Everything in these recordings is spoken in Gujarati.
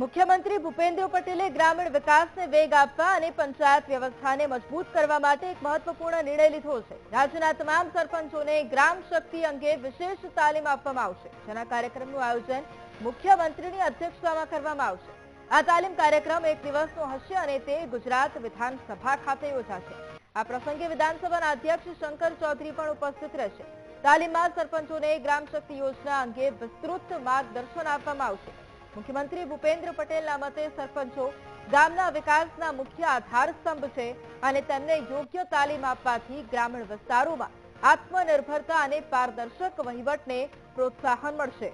મુખ્યમંત્રી ભૂપેન્દ્ર પટેલે ગ્રામીણ વિકાસને વેગ આપવા અને પંચાયત વ્યવસ્થાને મજબૂત કરવા માટે એક મહત્વપૂર્ણ નિર્ણય લીધો છે. રાજ્યના તમામ સરપંચોને ગ્રામ શક્તિ અંગે વિશેષ તાલીમ આપવામાં આવશે, જેના કાર્યક્રમનું આયોજન મુખ્યમંત્રીની અધ્યક્ષતામાં કરવામાં આવશે. આ તાલીમ કાર્યક્રમ એક દિવસનો હશે અને તે ગુજરાત વિધાનસભા ખાતે યોજાશે. આ પ્રસંગે વિધાનસભાના અધ્યક્ષ શંકર ચૌધરી પણ ઉપસ્થિત રહેશે. તાલીમમાં સરપંચોને ગ્રામ શક્તિ યોજના અંગે વિસ્તૃત માર્ગદર્શન આપવામાં આવશે. મુખ્યમંત્રી ભૂપેન્દ્ર પટેલના મતે સરપંચો ગામના વિકાસના મુખ્ય આધારસ્તંભ છે અને તેમને યોગ્ય તાલીમ આપવાથી ગ્રામીણ વિસ્તારોમાં આત્મનિર્ભરતા અને પારદર્શક વહીવટને પ્રોત્સાહન મળશે.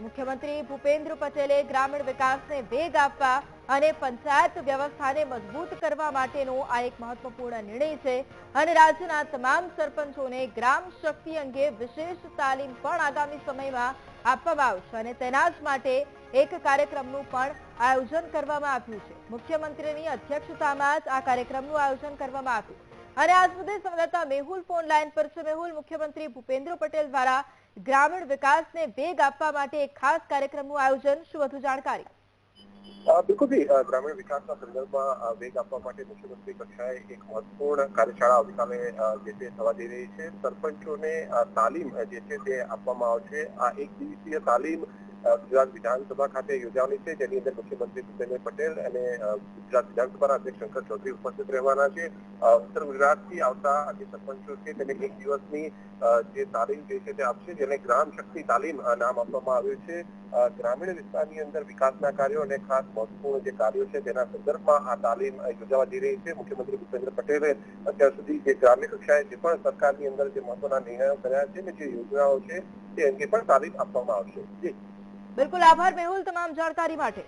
મુખ્યમંત્રી ભૂપેન્દ્ર પટેલે ગ્રામીણ વિકાસને વેગ આપવા અને પંચાયત વ્યવસ્થાને મજબૂત કરવા માટેનો આ એક મહત્વપૂર્ણ નિર્ણય છે અને રાજ્યના તમામ સરપંચોને ગ્રામ શક્તિ અંગે વિશેષ તાલીમ પણ આગામી સમયમાં આપવામાં આવશે અને તેના જ માટે એક કાર્યક્રમનું પણ આયોજન કરવામાં આવ્યું છે. મુખ્યમંત્રીની અધ્યક્ષતામાં જ આ કાર્યક્રમનું આયોજન કરવામાં આવ્યું. અને આજ સુધી સંવાદદાતા મેહુલ ફોન લાઈન પર છે. મેહુલ, મુખ્યમંત્રી ભૂપેન્દ્ર પટેલ દ્વારા ગ્રામીણ વિકાસને વેગ આપવા માટે એક ખાસ કાર્યક્રમનું આયોજન શું વધુ જાણકારી? અ, ગ્રામીણ વિકાસના સંદર્ભમાં વેગ આપવા માટે મુખ્યમંત્રી કક્ષાએ એક મહત્વપૂર્ણ કાર્યશાળા આવતીકાલે જે છે થવા જઈ રહી છે. સરપંચોને તાલીમ જે છે તે આપવામાં આવશે. આ એક દિવસીય તાલીમ ગુજરાત વિધાનસભા ખાતે યોજાવાની છે. જેની અંદર મુખ્યમંત્રી ભૂપેન્દ્ર પટેલ અને ગુજરાત વિધાનસભાના અધ્યક્ષ શંકર ચૌધરી ઉપસ્થિત રહેવાના છે. ઉત્તર ગુજરાતથી આવતા જે સરપંચો છે, તેને એક દિવસની જે તાલીમ જે છે તે આપશે, જેને ગ્રામ શક્તિ તાલીમ નામ આપવામાં આવ્યું છે. ગ્રામીણ વિસ્તારની અંદર વિકાસના કાર્યો અને ખાસ મહત્વપૂર્ણ જે કાર્યો છે તેના સંદર્ભમાં આ તાલીમ યોજાવા જઈ રહી છે. મુખ્યમંત્રી ભૂપેન્દ્ર પટેલે અત્યાર સુધી જે ગ્રામ્ય કક્ષાએ જે પણ સરકારની અંદર જે મહત્વના નિર્ણયો કર્યા છે ને જે યોજનાઓ છે, તે અંગે પણ તાલીમ આપવામાં આવશે. બિલકુલ આભાર મેહુલ તમામ જાણકારી માટે.